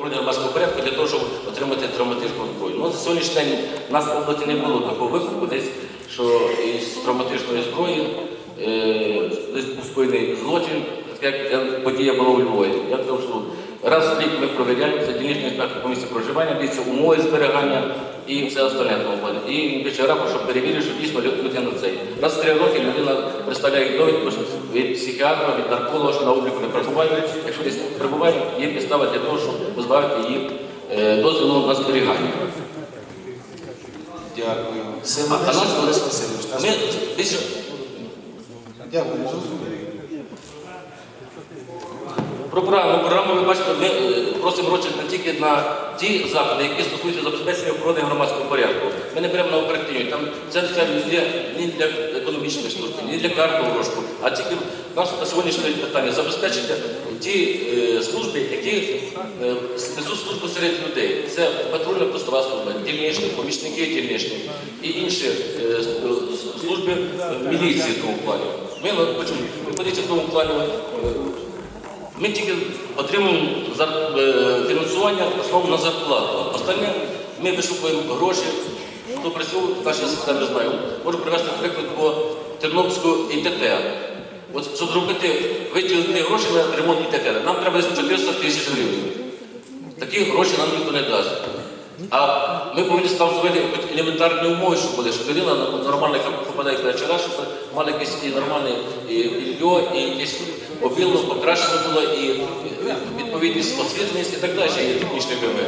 проведення громадського порядку для того, щоб отримати травматичну зброю. Ну, за сьогоднішній день в нас в області не було такого випадку, десь, що із травматичної зброї е, десь був скоєний злочин, як подія була у Львові. Я кажу, що раз в рік ми провіряємо, це дільничний інспектор комісії проживання, дивиться умови зберігання і все остальне. І пише рапорт, щоб перевірити, що дійсно лю- людина цей. Раз в три роки людина представляє довідку від психіатра, від нарколога, що на обліку не перебуває. Якщо десь перебуває, є підстава для того, щоб позбавити її е, дозволу на зберігання. Дякую. Нас Борис Васильович. Дякую. Про програму. Програму ви бачите, ми е, просимо гроші не тільки на ті заходи, які стосуються забезпечення охорони громадського порядку. Ми не беремо на оперативні. Там це не ні для економічної служби, ні для картового розшуку, а тільки в нас на сьогоднішнє питання забезпечити ті е, служби, які е, несуть службу серед людей. Це патрульна постова служба, дільничні, помічники дільничні і інші е, служби міліції в тому плані. Ми хочемо виходити в тому плані. е, ми тільки отримуємо е, фінансування основу на зарплату. Останнє ми вишукуємо гроші, хто працює, наші системи знаю. Можу привести приклад по Тернопільську ІТТ. От, щоб зробити, виділити гроші на ремонт ІТТ, нам треба 400 тисяч гривень. Такі гроші нам ніхто не дасть. А ми повинні там зробити елементарні умови, щоб були, щоб людина нормально попадає в вечора, щоб мали якесь і нормальне і і якесь обілно покращено було, і відповідність освітленість і так далі, і технічні вимоги.